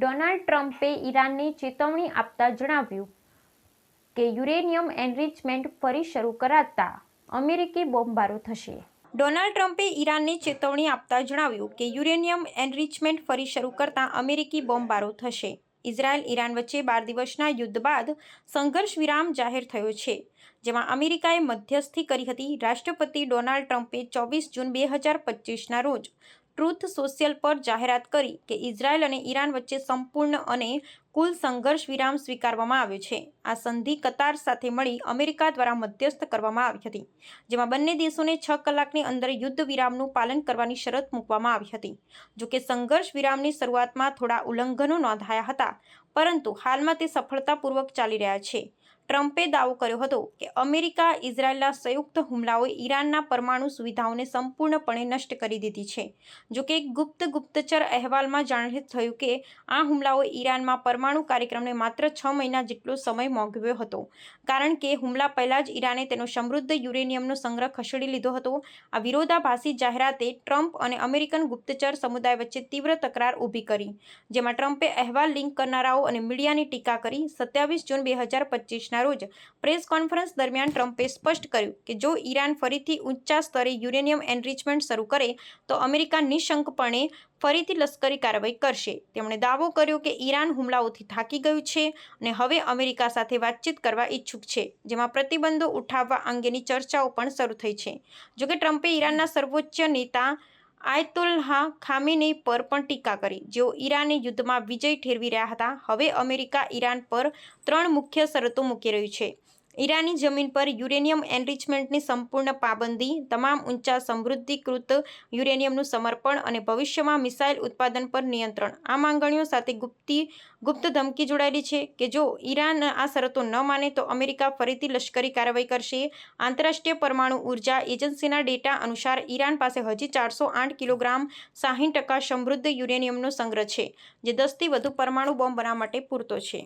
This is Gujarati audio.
ડોનાલ્ડ ટ્રમ્પે ઈરાનને ચેતવણી આપતા જણાવ્યું કે યુરેનિયમ એનરિચમેન્ટ ફરી શરૂ કરાતા અમેરિકી બોમ્બારો થશે. ડોનાલ્ડ ટ્રમ્પે ઈરાનને ચેતવણી આપતા જણાવ્યું કે યુરેનિયમ એનરિચમેન્ટ ફરી શરૂ કરતાં અમેરિકી બોમ્બારો થશે. ઇઝરાયલ ઈરાન વચ્ચે બાર દિવસના યુદ્ધ બાદ સંઘર્ષ વિરામ જાહેર થયો છે, જેમાં અમેરિકાએ મધ્યસ્થી કરી હતી રાષ્ટ્રપતિ ડોનાલ્ડ ટ્રમ્પે ચોવીસ જૂન બે હજાર પચીસના રોજ ટ્રુથ સોશિયલ પર જાહેરાત કરી કે ઇઝરાયલ અને ઈરાન વચ્ચે સંપૂર્ણ અને કુલ સંઘર્ષ વિરામ સ્વીકારવામાં આવ્યો છે. આ સંધિ કતાર સાથે મળી અમેરિકા દ્વારા મધ્યસ્થ કરવામાં આવી હતી, જેમાં બંને દેશોને છ કલાકની અંદર યુદ્ધ વિરામનું પાલન કરવાની શરત મૂકવામાં આવી હતી. જોકે સંઘર્ષ વિરામની શરૂઆતમાં થોડા ઉલ્લંઘનો નોંધાયા હતા, પરંતુ હાલમાં તે સફળતાપૂર્વક ચાલી રહ્યા છે. ટ્રમ્પે દાવો કર્યો હતો કે અમેરિકા ઇઝરાયલના સંયુક્ત હુમલાઓએ ઈરાનના પરમાણુ સુવિધાઓને સંપૂર્ણપણે નષ્ટ કરી દીધી છે. જોકે એક ગુપ્ત ગુપ્તચર અહેવાલમાં જાહેર થયું કે આ હુમલાઓ ઈરાનમાં પરમાણુ કાર્યક્રમને માત્ર છ મહિના જેટલો સમય મોંઘવ્યો હતો. કારણ કે હુમલા પહેલાં જ ઈરાને તેનો સમૃદ્ધ યુરેનિયમનો સંગ્રહ ખસેડી લીધો હતો. આ વિરોધાભાસી જાહેરાતે ટ્રમ્પ અને અમેરિકન ગુપ્તચર સમુદાય વચ્ચે તીવ્ર તકરાર ઊભી કરી, જેમાં ટ્રમ્પે અહેવાલ લિંક કરનારાઓ અને મીડિયાની ટીકા કરી સત્યાવીસ જૂન બે હજાર પચીસના રોજ પ્રેસ કોન્ફરન્સ દરમિયાન ટ્રમ્પે સ્પષ્ટ કર્યું કે જો ઈરાન ફરીથી ઊંચા સ્તરે યુરેનિયમ એનરિચમેન્ટ શરૂ કરે, તો અમેરિકા નિશંકપણે ફરીથી લશ્કરી કાર્યવાહી કરશે. તેમણે દાવો કર્યો કે ઈરાન હુમલાઓથી થાકી ગયું છે અને હવે અમેરિકા સાથે વાતચીત કરવા ઈચ્છુક છે, જેમાં પ્રતિબંધો ઉઠાવવા અંગેની ચર્ચાઓ પણ શરૂ થઈ છે. જોકે ટ્રમ્પે ઈરાનના સર્વોચ્ચ નેતા આયતુલ્હા ખામીની પર પણ ટીકા કરી. જેઓ ઈરાને યુદ્ધમાં વિજય ઠેરવી રહ્યા હતા, હવે અમેરિકા ઈરાન પર ત્રણ મુખ્ય શરતો મૂકી રહ્યું છે. ઈરાની જમીન પર યુરેનિયમ એનરિચમેન્ટની સંપૂર્ણ પાબંદી, તમામ ઊંચા સમૃદ્ધિકૃત યુરેનિયમનું સમર્પણ અને ભવિષ્યમાં મિસાઇલ ઉત્પાદન પર નિયંત્રણ. આ માંગણીઓ સાથે ગુપ્તી, ગુપ્ત ધમકી જોડાયેલી છે કે જો ઈરાન આ શરતો ન માને તો અમેરિકા ફરીથી લશ્કરી કાર્યવાહી કરશે. આંતરરાષ્ટ્રીય પરમાણુ ઊર્જા એજન્સીના ડેટા અનુસાર ઈરાન પાસે હજી ચારસો આઠ કિલોગ્રામ સાહીઠ ટકા સમૃદ્ધ યુરેનિયમનો સંગ્રહ છે, જે દસથી વધુ પરમાણુ બોમ્બ બનાવવા માટે પૂરતો છે.